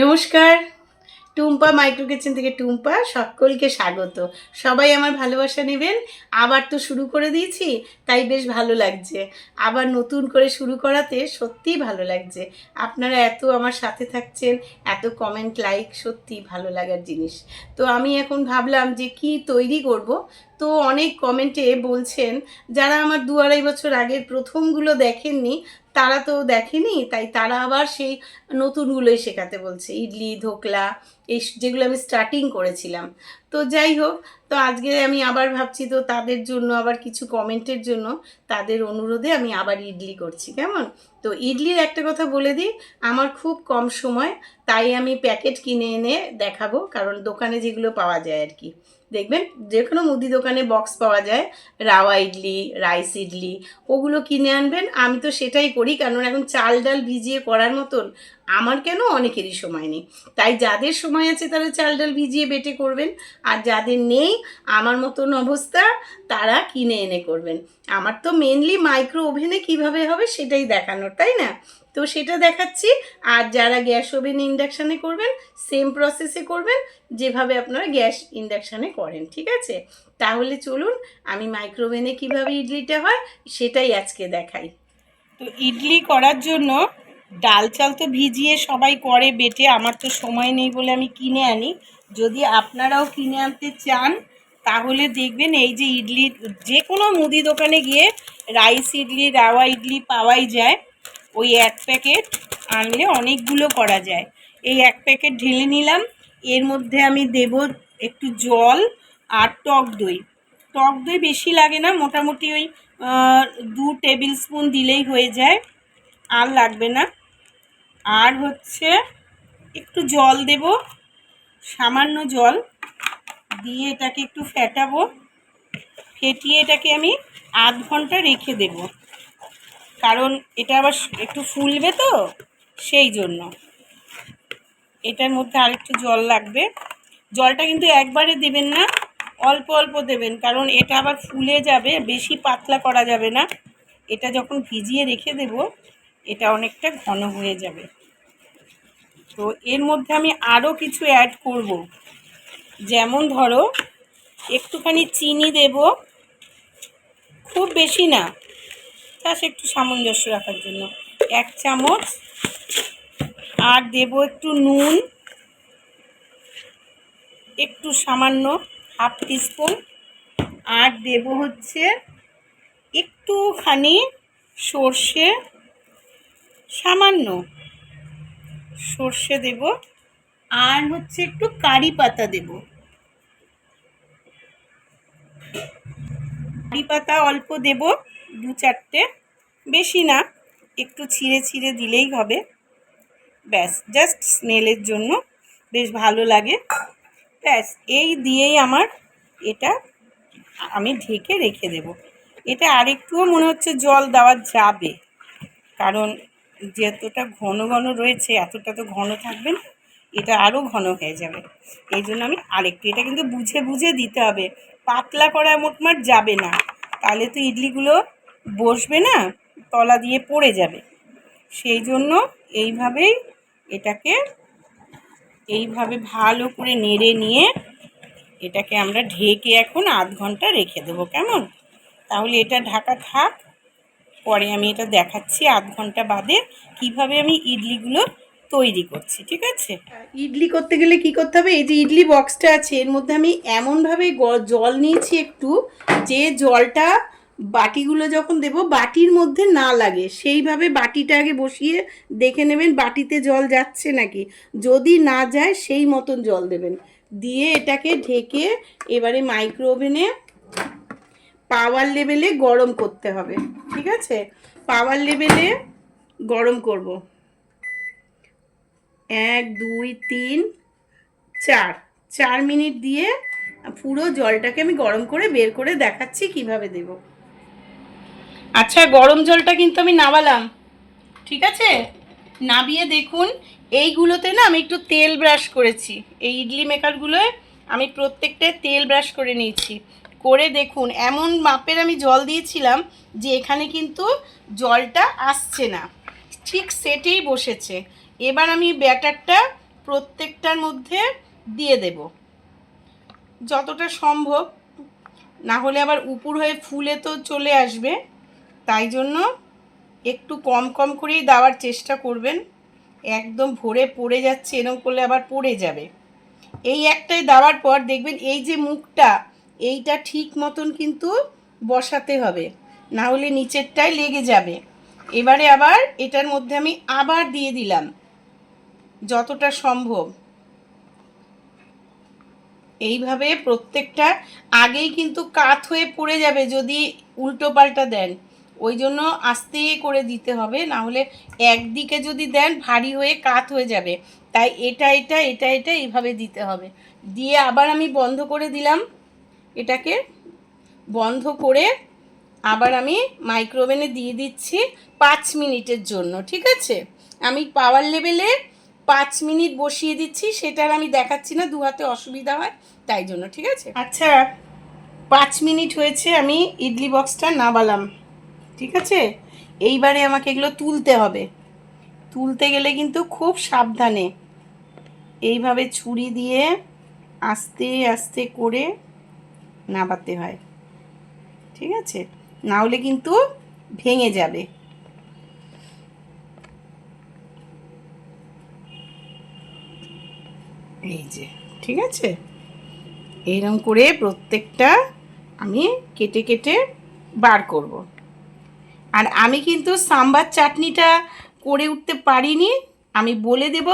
নমস্কার। Tumpa micro kitchen থেকে টুম্পা, সকলকে স্বাগত। সবাই আমার ভালোবাসা নেবেন। আবার তো শুরু করে দিয়েছি, তাই বেশ ভালো লাগছে। আবার নতুন করে শুরু করাতে সত্যিই ভালো লাগছে। আপনারা এত আমার সাথে থাকছেন, এত কমেন্ট লাইক সত্যি ভালো লাগার জিনিস। তো আমি এখন ভাবলাম যে কি তৈরি করব? তো অনেক কমেন্টে বলছেন, যারা আমার দু আড়াই বছর আগের প্রথমগুলো দেখেননি তারা তো দেখেনি, তাই তারা আবার সেই নতুনগুলোই শেখাতে বলছে। ইডলি, ধোকলা, এই যেগুলো আমি স্টার্টিং করেছিলাম। তো যাই হোক, তো আজকে আমি আবার ভাবছি, তো তাদের জন্য আবার কিছু কমেন্টের জন্য তাদের অনুরোধে আমি আবার ইডলি করছি, কেমন? তো ইডলির একটা কথা বলে দিই, আমার খুব কম সময়, তাই আমি প্যাকেট কিনে এনে দেখাবো, কারণ দোকানে যেগুলো পাওয়া যায় আর কি। দেখবেন যে কোনো মুদি দোকানে বক্স পাওয়া যায় রাওয়া ইডলি রাইস ইডলি ওগুলো কিনে আনবেন। আমি তো সেটাই করি, কারণ এখন চাল ডাল ভিজিয়ে করার মতন আমার কেন অনেকেরই সময় নেই? তাই যাদের সময় আছে তারা চাল ডাল ভিজিয়ে বেটে করবেন, আর যাদের নেই, আমার মতন অবস্থা তারা কিনে এনে করবেন। আমার তো মেনলি মাইক্রো ওভেনে কীভাবে হবে সেটাই দেখানোর, তাই না? তো সেটা দেখাচ্ছি, আর যারা গ্যাস ওভেন ইন্ডাকশানে করবেন সেম প্রসেসে করবেন, যেভাবে আপনারা গ্যাস ইন্ডাকশানে করেন, ঠিক আছে? তাহলে চলুন, আমি মাইক্রোওভেনে কীভাবে ইডলিটা হয়, সেটাই আজকে দেখাই। তো ইডলি করার জন্য ডাল চাল তো ভিজিয়ে সবাই করে, বেটে। আমার তো সময় নেই বলে আমি কিনে আনি। যদি আপনারাও কিনে আনতে চান, তাহলে দেখবেন এই যে ইডলি, যে কোনো মুদি দোকানে গিয়ে রাইস ইডলি, রাওয়া ইডলি পাওয়াই যায়। ওই এক প্যাকেট আনলে অনেকগুলো করা যায়। এই এক প্যাকেট ঢেলে নিলাম। এর মধ্যে আমি দেব একটু জল আর টক দই। টক দই বেশি লাগে না, মোটামুটি ওই দু টেবিল স্পুন দিলেই হয়ে যায়। আর লাগবে না। আর হচ্ছে একটু জল দেব, সামান্য জল দিয়ে এটাকে একটু ফেটাবো। ফেটিয়ে এটাকে আমি আধ ঘণ্টা রেখে দেব। কারণ এটা আবার একটু ফুলবে তো, সেই জন্য। এটার মধ্যে আরেকটু জল লাগবে। জলটা কিন্তু একবারে দেবেন না, অল্প অল্প দেবেন, কারণ এটা আবার ফুলে যাবে, বেশি পাতলা করা যাবে না। এটা যখন ভিজিয়ে রেখে দেব এটা অনেকটা ঘন হয়ে যাবে। তো এর মধ্যে আমি আরও কিছু অ্যাড করব। যেমন ধরো, একটুখানি চিনি দেব। খুব বেশি না চাষ একটু সামঞ্জস্য রাখার জন্য। এক চামচ। আর দেব একটু নুন। একটু সামান্য হাফ টিস্পুন। আর দেব হচ্ছে একটুখানি সর্ষে। সামান্য সর্ষে দেব আর হচ্ছে একটু কারি পাতা দেব। কারি পাতা অল্প দেব, দু চারটে। বেশি না, একটু ছিঁড়ে ছিঁড়ে দিলেই হবে। ব্যাস জাস্ট স্মেলের জন্য বেশ ভালো লাগে। ব্যাস, এই দিয়েই আমার এটা আমি ঢেকে রেখে দেব। এটা আরেকটুও মনে হচ্ছে জল দেওয়া যাবে, কারণ যতটা ঘন ঘন রয়েছে, এতটা তো ঘন থাকবে না, এটা আরও ঘন হয়ে যাবে। এই জন্য আমি আরেকটু, এটা কিন্তু বুঝে বুঝে দিতে হবে। পাতলা করা মোটমাট যাবে না। তাহলে তো ইডলিগুলো বসবে না, তলা দিয়ে পড়ে যাবে। সেই জন্য এইভাবেই এটাকে, এইভাবে ভালো করে নেড়ে নিয়ে এটাকে আমরা ঢেকে এখন আধ ঘণ্টা রেখে দেবো, কেমন? তাহলে এটা ঢাকা থাক। পরে আমি এটা দেখাচ্ছি আধ ঘণ্টা বাদে কীভাবে আমি ইডলিগুলো তৈরি করছি, ঠিক আছে? ইডলি করতে গেলে কি করতে হবে? এই যে ইডলি বক্সটা আছে, এর মধ্যে আমি এমনভাবে জল নিয়েছি একটু, যে জলটা বাটিগুলো যখন দেব, বাটির মধ্যে না লাগে। সেইভাবে বাটিটা আগে বসিয়ে দেখে নেবেন, বাটিতে জল যাচ্ছে নাকি? যদি না যায়, সেই মতন জল দেবেন। দিয়ে এটাকে ঢেকে এবারে মাইক্রো ওভেনে পাওয়ার লেভেলে গরম করতে হবে, ঠিক আছে? পাওয়ার লেভেলে গরম করব। এক, দুই, তিন, চার। চার মিনিট দিয়ে পুরো জলটাকে আমি গরম করে বের করে দেখাচ্ছি কীভাবে দেব। আচ্ছা গরম জলটা কিন্তু আমি নামালাম, ঠিক আছে? নাবিয়ে দেখুন, এইগুলোতে না আমি একটু তেল ব্রাশ করেছি। এই ইডলি মেকারগুলোয় আমি প্রত্যেকটায় তেল ব্রাশ করে নিয়েছি। করে দেখুন, এমন মাপের আমি জল দিয়েছিলাম যে এখানে কিন্তু জলটা আসছে না। ঠিক সেটেই বসেছে। এবার আমি ব্যাটারটা প্রত্যেকটার মধ্যে দিয়ে দেব। যতটা সম্ভব। না হলে আবার উপর হয়ে ফুলে তো চলে আসবে। তাই জন্য একটু কম কম করেই দেওয়ার চেষ্টা করবেন। একদম ভরে পড়ে যাচ্ছে, এরকম করলে আবার পড়ে যাবে। এই একটাই দেওয়ার পর দেখবেন এই যে মুখটা এইটা ঠিক মতন কিন্তু বসাতে হবে। না হলে নিচেরটাই লেগে যাবে। এবারে আবার এটার মধ্যে আমি আবার দিয়ে দিলাম। যতটা সম্ভব। এইভাবে প্রত্যেকটা আগেই কিন্তু কাত হয়ে পড়ে যাবে যদি উল্টো পাল্টা দেন। ওই জন্য আস্তে করে দিতে হবে, না হলে একদিকে যদি দেন ভারী হয়ে কাত হয়ে যাবে। তাই এটা এটা এটা এটা এইভাবে দিতে হবে। দিয়ে আবার আমি বন্ধ করে দিলাম। এটাকে বন্ধ করে আবার আমি মাইক্রোওভেনে দিয়ে দিচ্ছি পাঁচ মিনিটের জন্য, ঠিক আছে? আমি পাওয়ার লেভেলে পাঁচ মিনিট বসিয়ে দিচ্ছি সেটার আমি দেখাচ্ছি না দু হাতে অসুবিধা হয়, তাই জন্য, ঠিক আছে? আচ্ছা পাঁচ মিনিট হয়েছে, আমি ইডলি বক্সটা নাবালাম ঠিক আছে? এইবারে আমাকে এগুলো তুলতে হবে। তুলতে গেলে কিন্তু খুব সাবধানে। এইভাবে ছুরি দিয়ে আস্তে আস্তে করে নাবাতে হয়। ঠিক আছে? না হলে কিন্তু ভেঙে যাবে। এই যে, ঠিক আছে? এইরকম করে প্রত্যেকটা আমি কেটে কেটে বার করব। আর আমি কিন্তু সাম্বার চাটনিটা করে উঠতে পারিনি। আমি বলে দেব,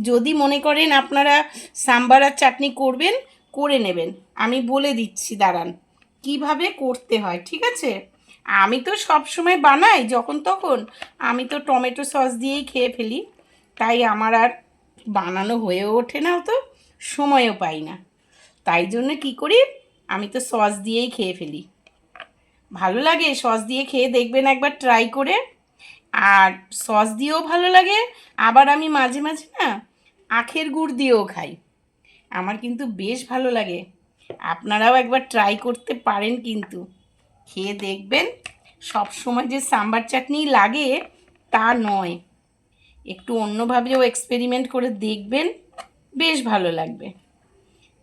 যদি মনে করেন আপনারা সাম্বার আর চাটনি করবেন করে নেবেন। আমি বলে দিচ্ছি, দাঁড়ান। কীভাবে করতে হয়, ঠিক আছে? আমি তো সব সময় বানাই, যখন তখন। আমি তো টমেটো সস দিয়েই খেয়ে ফেলি। তাই আমার আর বানানো হয়ে ওঠে না তো সময়ও পাই না। তাই জন্য কি করি? আমি তো সস দিয়েই খেয়ে ফেলি। ভালো লাগে সস দিয়ে খেয়ে দেখবেন একবার, ট্রাই করে। আর সস দিয়েও ভালো লাগে, আবার আমি মাঝে মাঝে না আখের গুড় দিয়েও খাই। আমার কিন্তু বেশ ভালো লাগে। আপনারাও একবার ট্রাই করতে পারেন কিন্তু। খেয়ে দেখবেন সব সময় যে সাম্বার চাটনি লাগে, তা নয়। একটু অন্যভাবেও এক্সপেরিমেন্ট করে দেখবেন, বেশ ভালো লাগবে।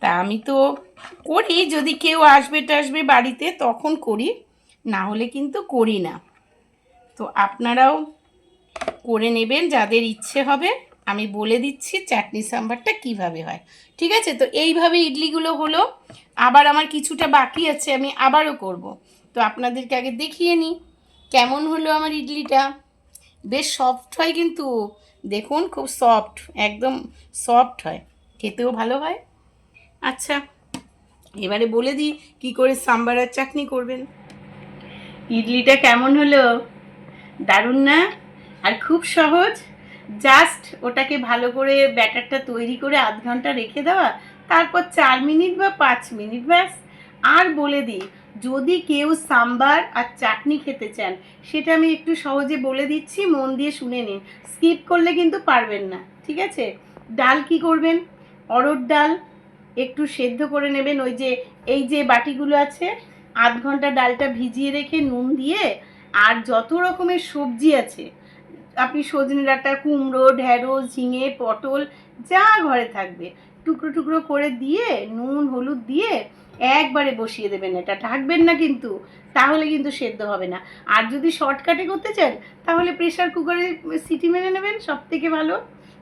তা আমি তো করি, যদি কেউ আসবে টাসবে বাড়িতে, তখন করি, না হলে কিন্তু করি না। তো আপনারাও করে নেবেন, যাদের ইচ্ছে হবে আমি বলে দিচ্ছি চাটনি সাম্বারটা কীভাবে হয়। ঠিক আছে? তো এইভাবে ইডলিগুলো হলো। আবার আমার কিছুটা বাকি আছে, আমি আবারও করব। তো আপনাদেরকে আগে দেখিয়ে নিই কেমন হলো আমার ইডলিটা। বেশ সফট হয় কিন্তু, দেখুন খুব সফট একদম সফট হয়। খেতেও ভালো হয়। আচ্ছা এবারে বলে দিই কী করে সাম্বার আর চাটনি করবেন। ইডলিটা কেমন হলো? দারুণ না? আর খুব সহজ? জাস্ট ওটাকে ভালো করে ব্যাটারটা তৈরি করে আধ ঘণ্টা রেখে দেওয়া, তারপর চার মিনিট বা পাঁচ মিনিট ব্যাস। আর বলে দিই, যদি কেউ সাম্বার আর চাটনি খেতে চান, সেটা আমি একটু সহজে বলে দিচ্ছি, মন দিয়ে শুনে নিন। স্কিপ করলে কিন্তু পারবেন না, ঠিক আছে? ডাল কি করবেন? অরড় ডাল একটু সেদ্ধ করে নেবেন, ওই যে, এই যে বাটিগুলো আছে, আধ ঘণ্টা ডালটা ভিজিয়ে রেখে নুন দিয়ে, আর যত রকমের সবজি আছে আপনি সজনে ডাঁটা, কুমড়ো, ঢেঁড়স, ঝিঙে, পটল, যা ঘরে থাকবে। টুকরো টুকরো করে দিয়ে, নুন, হলুদ দিয়ে একবারে বসিয়ে দেবেন এটা। ঢাকবেন না কিন্তু, তাহলে কিন্তু সেদ্ধ হবে না। আর যদি শর্টকাটে করতে চান, তাহলে প্রেশার কুকারে সিটি মেরে নেবেন সব থেকে ভালো।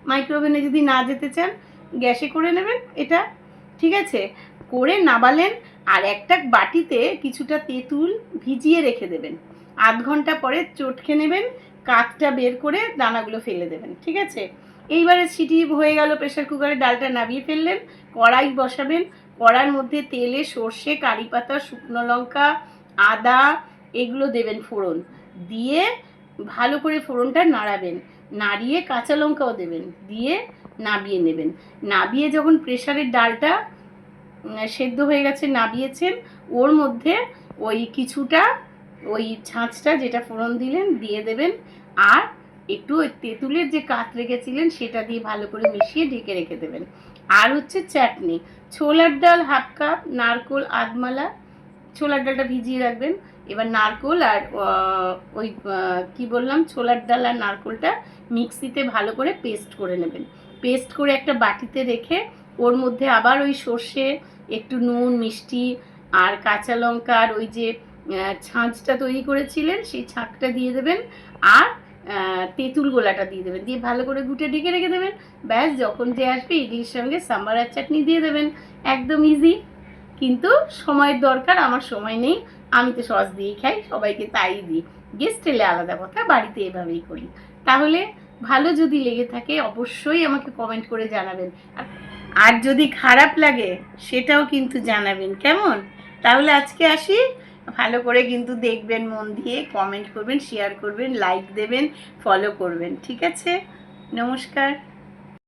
মাইক্রোওভেনে যদি না যেতে চান, গ্যাসে করে নেবেন এটা, ঠিক আছে? করে নাবালেন আর একটা বাটিতে কিছুটা তেঁতুল ভিজিয়ে রেখে দেবেন। আধ ঘণ্টা পরে চটকে নেবেন কাঠটা বের করে দানাগুলো ফেলে দেবেন, ঠিক আছে? এইবারে সিটি হয়ে গেল প্রেশার কুকারে ডালটা নামিয়ে ফেললেন, কড়াই বসাবেন, কড়ার মধ্যে তেলে সর্ষে, কারি পাতা, শুকনো লঙ্কা, আদা, এগুলো দেবেন ফোড়ন। দিয়ে ভালো করে ফোড়নটা নাড়াবেন, নাড়িয়ে কাঁচা লঙ্কাও দেবেন, দিয়ে নাবিয়ে নেবেন। নাবিয়ে যখন প্রেশারের ডালটা সেদ্ধ হয়ে গেছে, নাবিয়েছেন, ওর মধ্যে ওই কিছুটা, ওই ছাঁচটা যেটা ফোড়ন দিলেন, দিয়ে দেবেন আর একটু ওই তেঁতুলের যে কাত রেখেছিলেন, সেটা দিয়ে ভালো করে মিশিয়ে ঢেকে রেখে দেবেন। আর হচ্ছে চাটনি। ছোলার ডাল হাফ কাপ, নারকোল আধমালা, ছোলার ডালটা ভিজিয়ে রাখবেন। এবার নারকোল আর ওই কি বললাম, ছোলার ডাল আর নারকোলটা মিক্সিতে ভালো করে পেস্ট করে নেবেন। পেস্ট করে একটা বাটিতে রেখে ওর মধ্যে আবার ওই সর্ষে, একটু নুন, মিষ্টি আর কাঁচা লঙ্কা আর ওই যে ছাঁচটা তৈরি করেছিলেন, সেই ছাঁকটা দিয়ে দেবেন। আর তেঁতুল গোলাটা দিয়ে দেবেন। দিয়ে ভালো করে গুটে ঢেকে রেখে দেবেন। ব্যাস, যখন যে আসবে, ইডলির সঙ্গে সাম্বার আর চাটনি দিয়ে দেবেন। একদম ইজি কিন্তু সময়ের দরকার, আমার সময় নেই। আমি তো সস দিয়েই খাই, সবাইকে তাই দিই। গেস্ট এলে আলাদা কথা, বাড়িতে এভাবেই করি। তাহলে ভালো যদি লেগে থাকে, অবশ্যই আমাকে কমেন্ট করে জানাবেন। আর যদি খারাপ লাগে, সেটাও কিন্তু জানাবেন। কেমন? তাহলে আজকে আসি। ভালো করে কিন্তু দেখবেন, মন দিয়ে কমেন্ট করবেন শেয়ার করবেন লাইক দেবেন ফলো করবেন, ঠিক আছে? নমস্কার।